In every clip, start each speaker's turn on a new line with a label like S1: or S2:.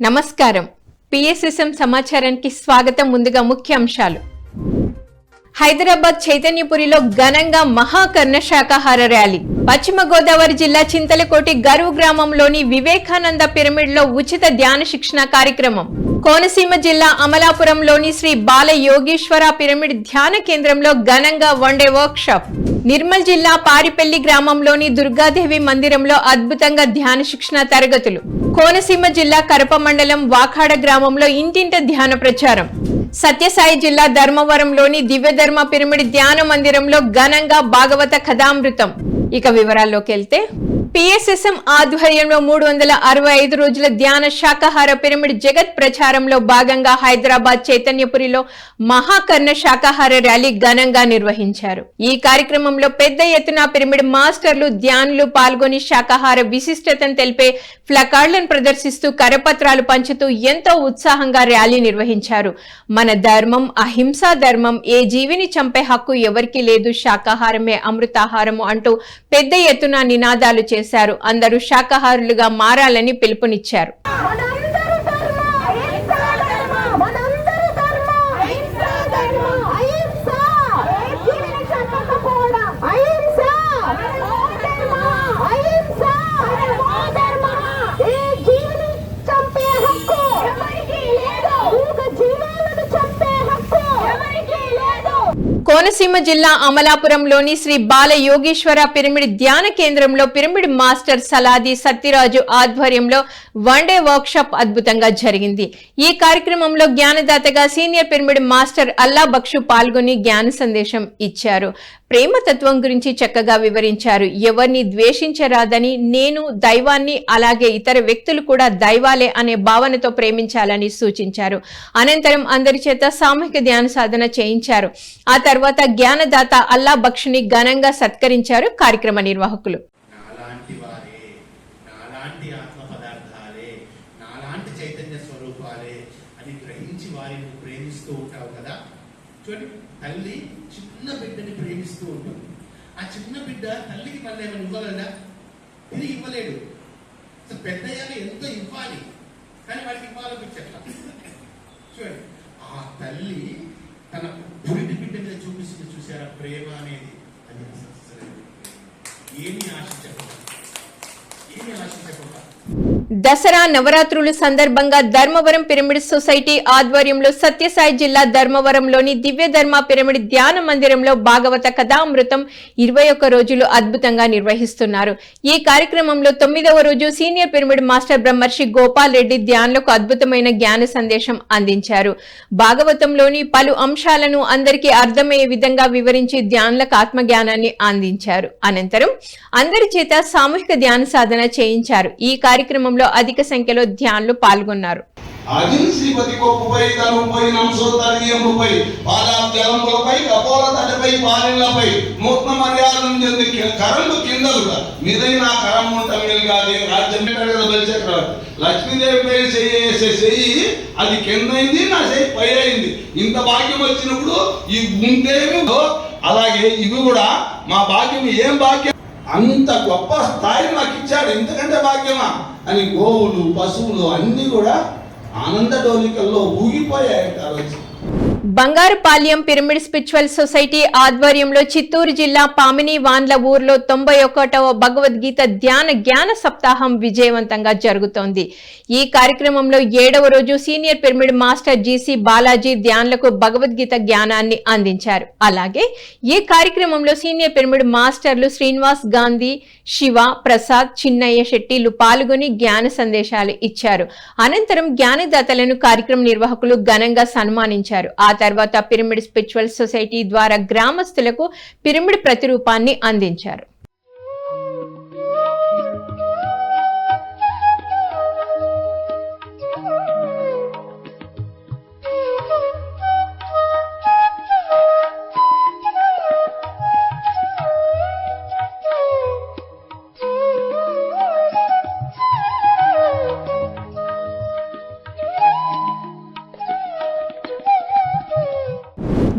S1: నమస్కారం. పిఎస్ఎస్ఎం సమాచారానికి స్వాగతం ముందుగా ముఖ్య అంశాలు. హైదరాబాద్ చైతన్యపురిలో ఘనంగా మహాకర్ణ శాకాహార ర్యాలీ. పశ్చిమ గోదావరి జిల్లా చింతలకోటి గరువు గ్రామంలోని వివేకానంద పిరమిడ్లో ఉచిత ధ్యాన శిక్షణ కార్యక్రమం. కోనసీమ జిల్లా అమలాపురంలోని శ్రీ బాల యోగేశ్వర పిరమిడ్ ధ్యాన కేంద్రంలో ఘనంగా వన్డే వర్క్ షాప్ నిర్మల్ జిల్లా పారిపల్లి గ్రామంలోని దుర్గాదేవి మందిరంలో అద్భుతంగా ధ్యాన శిక్షణ తరగతులు. కోనసీమ జిల్లా కరప మండలం వాఖాడ గ్రామంలో ఇంటింట ధ్యాన ప్రచారం. సత్యసాయి జిల్లా ధర్మవరంలోని దివ్యధర్మ పిరమిడ్ ధ్యాన మందిరంలో ఘనంగా భాగవత కథామృతం. ఇక వివరాల్లోకి వెళ్తే పిఎస్ఎస్ఎం ఆధ్వర్యంలో మూడు వందల అరవై ఐదు రోజుల ధ్యాన శాకాహార పిరమిడ్ జగత్ ప్రచారంలో భాగంగా హైదరాబాద్ చైతన్యపురిలో మహాకర్ణ శాకాహార ర్యాలీ ఘనంగా నిర్వహించారు. ఈ కార్యక్రమంలో పెద్ద ఎత్తున పిరమిడ్ మాస్టర్లు ధ్యానులు పాల్గొని శాకాహార విశిష్టతను తెలిపే ఫ్లకార్డులను ప్రదర్శిస్తూ కరపత్రాలు పంచుతూ ఎంతో ఉత్సాహంగా ర్యాలీ నిర్వహించారు. మన ధర్మం అహింసా ధర్మం ఏ జీవిని చంపే హక్కు ఎవరికీ లేదు శాకాహారమే అమృతాహారము అంటూ పెద్ద ఎత్తున నినాదాలు చేశారు. అందరూ శాకాహారులుగా మారాలని పిలుపునిచ్చారు
S2: మనందరి ధర్మ అహింస ధర్మ మనందరి ధర్మ అహింస ధర్మ అహింస ఏ జీవిని చంపకపోవడం అహింస మనమో ధర్మ అహింస మనమో ధర్మ ఏ జీవిని చంపే హక్కు ఎవరికీ లేదు మూగ జీవాలను చంపే హక్కు ఎవరికీ లేదు
S1: కోనసీమ జిల్లా అమలాపురంలోని శ్రీ బాల యోగేశ్వర పిరమిడ్ ధ్యాన కేంద్రంలో పిరమిడ్ మాస్టర్ సలాది సత్యరాజు ఆధ్వర్యంలో వన్ డే వర్క్ షాప్ అద్భుతంగా జరిగింది. ఈ కార్యక్రమంలో జ్ఞానదాతగా senior pyramid master Alla Bakshu పాల్గొని జ్ఞాన సందేశం ఇచ్చారు. ప్రేమతత్వం గురించి చక్కగా వివరించారు. ఎవరిని ద్వేషించరాదని నేను దైవాన్ని అలాగే ఇతర వ్యక్తులు కూడా దైవాలే అనే భావనతో ప్రేమించాలని సూచించారు. అనంతరం అందరి చేత సామూహిక ధ్యాన సాధన చేయించారు. ఆ తర్వాత జ్ఞానదాత అల్లా బక్షుని ఘనంగా సత్కరించారు కార్యక్రమ నిర్వాహకులు.
S3: ఆ చిన్న బిడ్డ తల్లికి మళ్ళీ ఏమైనా ఇవ్వగలదా తిరిగి ఇవ్వలేడు. అసలు పెద్దయ్యాక ఎంతో ఇవ్వాలి. కానీ వాడికి ఇవ్వాలనిపించట్లా. చూడండి ఆ తల్లి తన పురిటి బిడ్డ మీద చూపిస్తుంది చూసారా? ప్రేమ అనేది. అది అసలు ఏమీ ఆశించకుండా. ఏమీ ఆశించకుండా.
S1: దసరా నవరాత్రులు సందర్భంగా ధర్మవరం పిరమిడ్ సొసైటీ ఆధ్వర్యంలో సత్యసాయి జిల్లా ధర్మవరంలోని దివ్య ధర్మ పిరమిడ్ ధ్యాన మందిరంలో భాగవత కథామృతం ఇరవై ఒక్క రోజులు అద్భుతంగా నిర్వహిస్తున్నారు. ఈ కార్యక్రమంలో తొమ్మిదవ రోజు సీనియర్ పిరమిడ్ మాస్టర్ బ్రహ్మర్షి గోపాల్ రెడ్డి ధ్యానులకు అద్భుతమైన జ్ఞాన సందేశం అందించారు. భాగవతంలోని పలు అంశాలను అందరికీ అర్థమయ్యే విధంగా వివరించి ధ్యానులకు ఆత్మజ్ఞానాన్ని అందించారు. అనంతరం అందరి చేత సామూహిక ధ్యాన సాధన చేయించారు. ఈ కార్యక్రమంలో అధిక సంఖ్యలో ధ్యానులు పాల్గొన్నారు.
S4: అజిన్ శ్రీపతి కొప్పుపై తనుపై నంసోత్తరీయముపై పాదాబ్జలంబులపై కపోల తడిపై పాలిళ్ళపై నూతన మర్యాదను చెంది కి- కరండు కిందలుగా మీదైన ఆ కరం ఉంట కాదు రాజ్యం పెట్టాడు బలిచక్రవర్తి లక్ష్మీదేవి పై చేసే వేసే చెయ్యి అది కింద అయింది నా చెయ్యి పై అయింది ఇంత భాగ్యం వచ్చినప్పుడు ఈ ఉంటేమి అలాగే ఇవి కూడా మా భాగ్యం ఏం భాగ్యం? అంత గొప్ప స్థాయి మాకు ఇచ్చాడు ఇంతకంటే భాగ్యమా? అని గోవులు పశువులు అన్నీ కూడా ఆనంద డోలికల్లో ఊగిపోయాయి ఆ రోజు.
S1: బంగారుపాల్యం పిరమిడ్ స్పిరిచువల్ సొసైటీ ఆధ్వర్యంలో చిత్తూరు జిల్లా పామిని వాన్ల ఊర్లో తొంభై ఒకటవ భగవద్గీత ధ్యాన జ్ఞాన సప్తాహం విజయవంతంగా జరుగుతోంది. ఈ కార్యక్రమంలో ఏడవ రోజు senior pyramid master GC Balaji ధ్యానులకు Bhagavad Gita జ్ఞానాన్ని అందించారు. అలాగే ఈ కార్యక్రమంలో సీనియర్ పిరమిడ్ మాస్టర్లు శ్రీనివాస్ గాంధీ శివ ప్రసాద్ చిన్నయ్య శెట్టిలు పాల్గొని జ్ఞాన సందేశాలు ఇచ్చారు. అనంతరం జ్ఞానదాతలను కార్యక్రమ నిర్వాహకులు ఘనంగా సన్మానించారు. ఆ తర్వాత పిరమిడ్ స్పిరిచువల్ సొసైటీ ద్వారా గ్రామస్తులకు పిరమిడ్ ప్రతిరూపాన్ని అందించారు.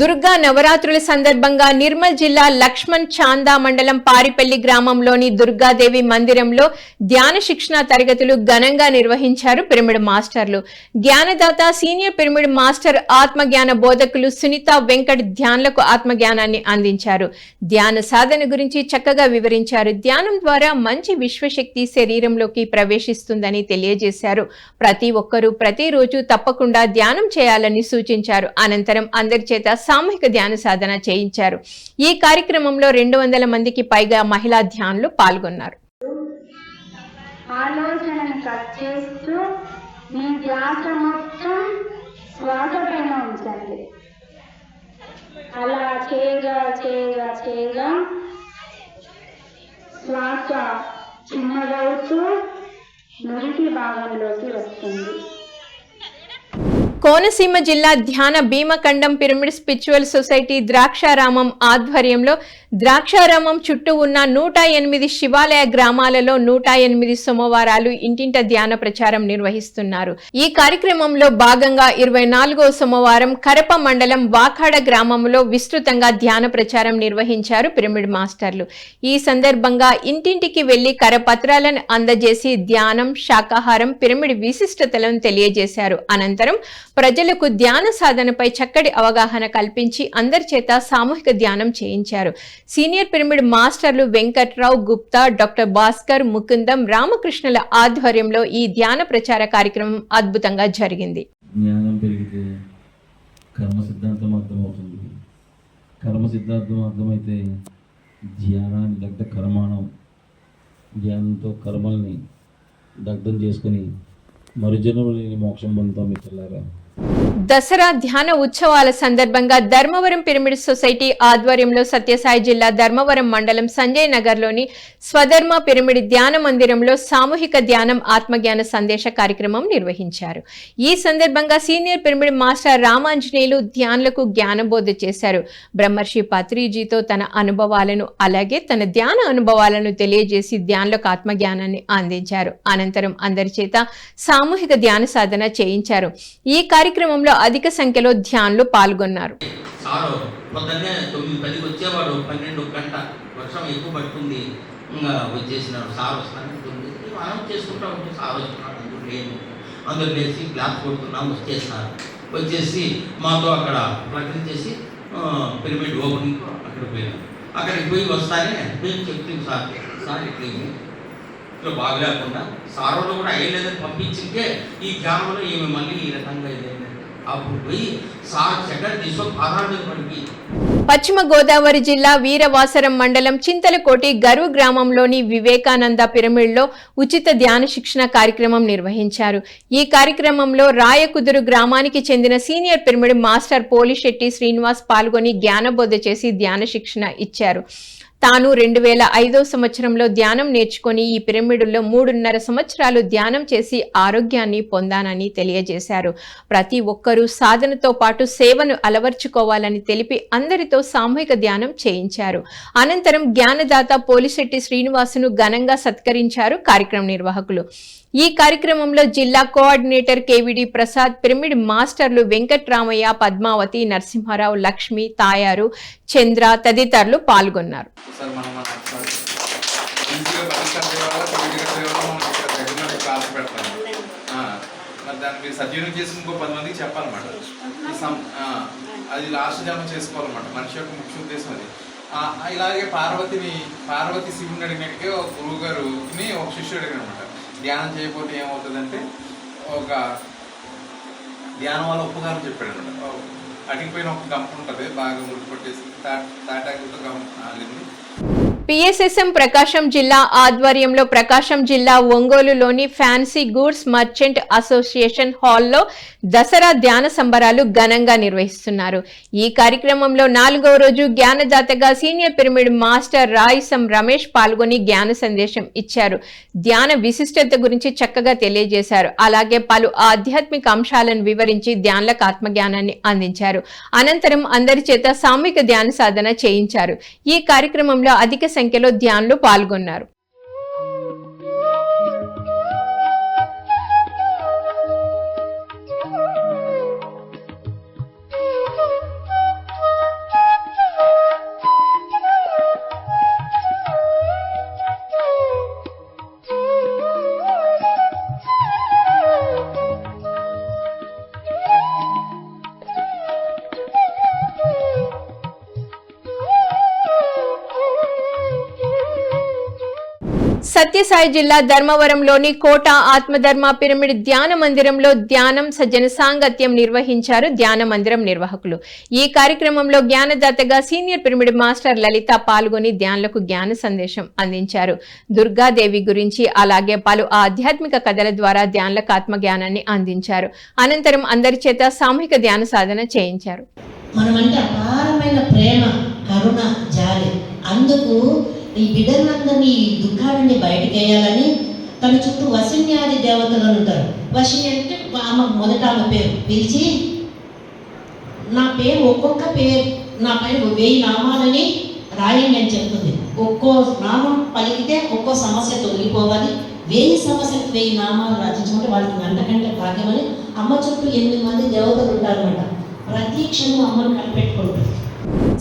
S1: దుర్గా నవరాత్రుల సందర్భంగా నిర్మల్ జిల్లా లక్ష్మణ్ చాందా మండలం పారిపల్లి గ్రామంలోని దుర్గాదేవి మందిరంలో ధ్యాన శిక్షణ తరగతులు ఘనంగా నిర్వహించారు పిరమిడ్ మాస్టర్లు. జ్ఞానదాత సీనియర్ పిరమిడ్ మాస్టర్ ఆత్మజ్ఞాన బోధకులు సునీత వెంకట్ ధ్యానులకు ఆత్మజ్ఞానాన్ని అందించారు. ధ్యాన సాధన గురించి చక్కగా వివరించారు. ధ్యానం ద్వారా మంచి విశ్వశక్తి శరీరంలోకి ప్రవేశిస్తుందని తెలియజేశారు. ప్రతి ఒక్కరూ ప్రతిరోజు తప్పకుండా ధ్యానం చేయాలని సూచించారు. అనంతరం అందరి చేత సామూహిక ధ్యాన సాధన చేయించారు. ఈ కార్యక్రమంలో రెండు వందల మందికి పైగా మహిళా ధ్యానులు పాల్గొన్నారు.
S5: ఆలోచనను కట్ చేస్తూ మీ ధ్యాస మొత్తం శ్వాస ఉంచండి. అలా చేయగా చేయగా చేయగా శ్వాస చిన్నదవుతూ నురికి భాగంలోకి వస్తుంది.
S1: కోనసీమ జిల్లా ధ్యాన Bhimakhandam pyramid spiritual society Draksharamam ఆధ్వర్యంలో ద్రాక్షారామం చుట్టూ ఉన్న నూట ఎనిమిది శివాలయ గ్రామాలలో నూట ఎనిమిది సోమవారాలు ఇంటింట ధ్యాన ప్రచారం నిర్వహిస్తున్నారు. ఈ కార్యక్రమంలో భాగంగా ఇరవై నాలుగో సోమవారం కరప మండలం వాకాడ గ్రామంలో విస్తృతంగా ధ్యాన ప్రచారం నిర్వహించారు పిరమిడ్ మాస్టర్లు. ఈ సందర్భంగా ఇంటింటికి వెళ్ళి కరపత్రాలను అందజేసి ధ్యానం శాకాహారం పిరమిడ్ విశిష్టతలను తెలియజేశారు. అనంతరం ప్రజలకు ధ్యాన సాధనపై చక్కటి అవగాహన కల్పించి అందరి చేత సామూహిక ధ్యానం చేయించారు. సీనియర్ పిరమిడ్ మాస్టర్లు వెంకట్రావు గుప్తా డాక్టర్ భాస్కర్ ముకుందం రామకృష్ణుల ఆధ్వర్యంలో ఈ ధ్యాన ప్రచార కార్యక్రమం అద్భుతంగా జరిగింది.
S6: జ్ఞానం పెరిగితే కర్మ సిద్ధాంతం అర్థమవుతుంది. కర్మ సిద్ధాంతం అర్థమైతే ధ్యానాన్ని దగ్ధ కర్మాణం ధ్యానంతో కర్మల్ని దగ్ధం చేసుకొని మరుజన్మ లేని మోక్షం పొందుతాం మిత్రులారా.
S1: దసరా ధ్యాన ఉత్సవాల సందర్భంగా ధర్మవరం పిరమిడ్ సొసైటీ ఆధ్వర్యంలో సత్యసాయి జిల్లా ధర్మవరం మండలం సంజయ్ నగర్లోని స్వధర్మ పిరమిడ్ ధ్యాన మందిరంలో సామూహిక ధ్యానం ఆత్మజ్ఞాన సందేశ కార్యక్రమం నిర్వహించారు. ఈ సందర్భంగా సీనియర్ పిరమిడ్ మాస్టర్ రామాంజనేయులు ధ్యానులకు జ్ఞానబోధ చేశారు. బ్రహ్మర్షి పత్రిజీతో తన అనుభవాలను అలాగే తన ధ్యాన అనుభవాలను తెలియజేసి ధ్యానులకు ఆత్మజ్ఞానాన్ని అందించారు. అనంతరం అందరి చేత సామూహిక ధ్యాన సాధన చేయించారు. ఈ కార్యక్రమంలో అధిక సంఖ్యలో ధ్యానులు పాల్గొన్నారు.
S7: సారో పొద్దున్నే తొమ్మిది పదికి వచ్చేవాడు పన్నెండు గంట వర్షం ఎక్కువ పడుతుంది. ఇంకా వచ్చేసినాడు. సార్ వస్తాను తొమ్మిది అనౌన్స్ చేసుకుంటా ఉంటే సార్ వస్తున్నాడు. అందుకు లేను. అందరు లేచి గ్లాస్ కొడుతున్నాం వచ్చేసినారు. వచ్చేసి మాతో అక్కడ ప్రకటన చేసి ఆ, పిరమిడ్ ఓపెనింగ్ అక్కడ పోయినాం అక్కడికి పోయి వస్తానే మేము చెప్తాను సార్. సార్ ఇట్లా ఇది. ఇట్లా బాగలేకుండా సార్ కూడా అయ్యలేదని పంపించింటే ఈ గ్రామంలో ఈమె మళ్ళీ ఈ రకంగా ఇదైందంటే అప్పుడు పోయి తీసుకొని
S1: పశ్చిమ గోదావరి జిల్లా వీరవాసరం మండలం చింతలకోటి గరువు గ్రామంలోని వివేకానంద పిరమిడ్లో ఉచిత ధ్యాన శిక్షణ కార్యక్రమం నిర్వహించారు. ఈ కార్యక్రమంలో రాయకుదురు గ్రామానికి చెందిన senior pyramid master Polisetti Srinivas పాల్గొని జ్ఞానబోధ చేసి ధ్యాన శిక్షణ ఇచ్చారు. తాను రెండు వేల ఐదో సంవత్సరంలో ధ్యానం నేర్చుకొని ఈ పిరమిడుల్లో మూడున్నర సంవత్సరాలు ధ్యానం చేసి ఆరోగ్యాన్ని పొందానని తెలియజేశారు. ప్రతి ఒక్కరూ సాధనతో పాటు సేవను అలవర్చుకోవాలని తెలిపి అందరితో సామూహిక ధ్యానం చేయించారు. అనంతరం జ్ఞానదాత పోలిశెట్టి శ్రీనివాసును ఘనంగా సత్కరించారు కార్యక్రమ నిర్వాహకులు. ఈ కార్యక్రమంలో జిల్లా కోఆర్డినేటర్ కేవిడి ప్రసాద్ పిరమిడ్ మాస్టర్లు వెంకట్రామయ్య పద్మావతి నరసింహారావు లక్ష్మి తాయారు చంద్ర తదితరులు పాల్గొన్నారు.
S8: సార్ మనం మన ఇంట్లో ఈజీగా వల్ల పొలిటికల్ సేవలో మనం ఇక్కడ దగ్గర క్లాస్ పెడతాం. మరి దాన్ని మీరు సద్వినియోగం చేసి ఇంకో పది మందికి చెప్పాలన్నమాట. ఈ సం- అది లాస్ట్ జన్మ చేసుకోవాలన్నమాట. మనిషి యొక్క ముఖ్య ఉద్దేశం అది. ఇలాగే పార్వతిని పార్వతి శివుని అడిగినట్టుగా ఒక గురువు గారుని ఒక శిష్యుడు అడిగినమాట అనమాట ధ్యానం చేయకపోతే ఏమవుతుందంటే ఒక ధ్యానం వల్ల ఉపకారం చెప్పాడు అనమాట అడిగిపోయిన ఒక గంప ఉంటుంది బాగా ముడిపట్టేసి పట్టేసి తా తాటాకులతో గం
S1: పిఎస్ఎస్ఎం ప్రకాశం జిల్లా ఆధ్వర్యంలో ప్రకాశం జిల్లా ఒంగోలులోని ఫ్యాన్సీ గూడ్స్ మర్చెంట్ అసోసియేషన్ హాల్లో దసరా ధ్యాన సంబరాలు ఘనంగా నిర్వహిస్తున్నారు. ఈ కార్యక్రమంలో నాలుగవ రోజు జ్ఞానదాతగా senior pyramid master Rayisam Ramesh పాల్గొని జ్ఞాన సందేశం ఇచ్చారు. ధ్యాన విశిష్టత గురించి చక్కగా తెలియజేశారు. అలాగే పలు ఆధ్యాత్మిక అంశాలను వివరించి ధ్యానులకు ఆత్మజ్ఞానాన్ని అందించారు. అనంతరం అందరి చేత సామూహిక ధ్యాన సాధన చేయించారు. ఈ కార్యక్రమంలో అధిక సంఖ్యలో ధ్యానులు పాల్గొన్నారు. సత్యసాయి జిల్లా ధర్మవరంలోని కోట ఆత్మధర్మ పిరమిడ్ ధ్యాన మందిరంలో ధ్యానం సజ్జన సాంగత్యం నిర్వహించారు ధ్యాన మందిరం నిర్వాహకులు. ఈ కార్యక్రమంలో జ్ఞానదాతగా సీనియర్ పిరమిడ్ మాస్టర్ లలిత పాల్గొని ధ్యానులకు జ్ఞాన సందేశం అందించారు. దుర్గాదేవి గురించి అలాగే పలు ఆధ్యాత్మిక కథల ద్వారా ధ్యానులకు ఆత్మ జ్ఞానాన్ని అందించారు. అనంతరం అందరి చేత సామూహిక ధ్యాన సాధన చేయించారు.
S9: మనమంటే అపారమైన ప్రేమ కరుణ జాలి. అందుకు ఈ బిడ్డలందరినీ ఈ దుఃఖాల నుండి బయటకు వేయాలని తన చుట్టూ వసిన్యాది దేవతలు ఉంటారు. వసిని అంటే ఆమె మొదట ఆమె పేరు. పిలిచి నా పేరు ఒక్కొక్క పేరు నా పైన వెయ్యి నామాలని రాయండి అని చెప్తుంది. ఒక్కో నామం పలికితే ఒక్కో సమస్య తొలగిపోవాలి. వెయ్యి సమస్యలకు వెయ్యి నామాలు రచించుకుంటే వాళ్ళకి అంతకంటే భాగ్యమని అమ్మ చుట్టూ ఎనిమిది మంది దేవతలు ఉంటారన్నమాట. ప్రతి క్షణం అమ్మను కనిపెట్టుకుంటారు.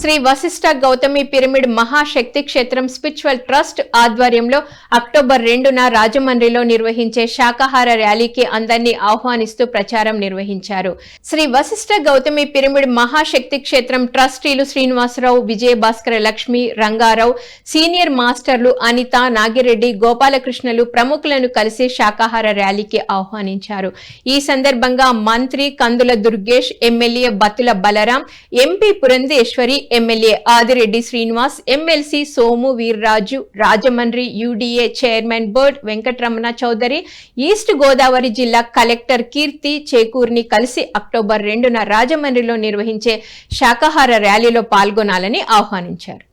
S1: Shri Vashishta Gautami pyramid Mahashakti Kshetram spiritual trust ఆధ్వర్యంలో అక్టోబర్ రెండున రాజమండ్రిలో నిర్వహించే శాకాహార ర్యాలీకి అందరినీ ఆహ్వానిస్తూ ప్రచారం నిర్వహించారు. శ్రీ వశిష్ఠ గౌతమి పిరమిడ్ మహాశక్తి క్షేత్రం ట్రస్టీలు శ్రీనివాసరావు విజయభాస్కర లక్ష్మి రంగారావు సీనియర్ మాస్టర్లు అనిత నాగిరెడ్డి గోపాలకృష్ణలు ప్రముఖులను కలిసి శాకాహార ర్యాలీకి ఆహ్వానించారు. ఈ సందర్భంగా మంత్రి Kandula Durgesh MLA Battula Balaram MP Purandeswari MLA Adireddy Srinivas MLC Somu Veerraju Rajahmundry UDA chairman bird Venkataramana Chowdary east Godavari జిల్లా కలెక్టర్ కీర్తి చేకూర్ని కలిసి అక్టోబర్ రెండున రాజమండ్రిలో నిర్వహించే శాకాహార ర్యాలీలో పాల్గొనాలని ఆహ్వానించారు.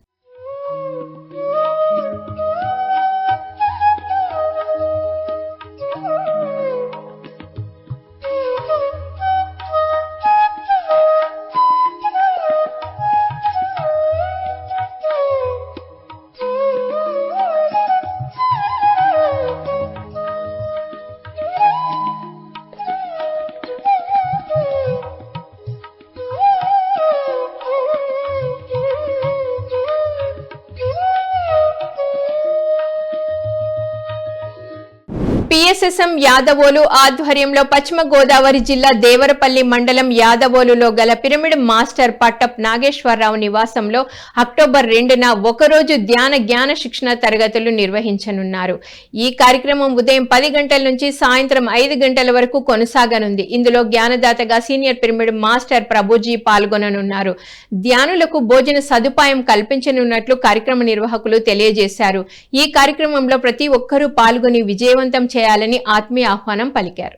S1: పిఎస్ఎస్ఎం యాదవోలు ఆధ్వర్యంలో పశ్చిమ గోదావరి జిల్లా దేవరపల్లి మండలం యాదవోలులో గల పిరమిడ్ మాస్టర్ పట్టప్ నాగేశ్వరరావు నివాసంలో అక్టోబర్ రెండున ఒకరోజు ధ్యాన జ్ఞాన శిక్షణ తరగతులు నిర్వహించనున్నారు. ఈ కార్యక్రమం ఉదయం పది గంటల నుంచి సాయంత్రం ఐదు గంటల వరకు కొనసాగనుంది. ఇందులో జ్ఞానదాతగా సీనియర్ పిరమిడ్ మాస్టర్ ప్రభుజీ పాల్గొననున్నారు. ధ్యానులకు భోజన సదుపాయం కల్పించనున్నట్లు కార్యక్రమ నిర్వాహకులు తెలియజేశారు. ఈ కార్యక్రమంలో ప్రతి ఒక్కరూ పాల్గొని విజయవంతం చేయాలని ఆత్మీయ ఆహ్వానం పలికారు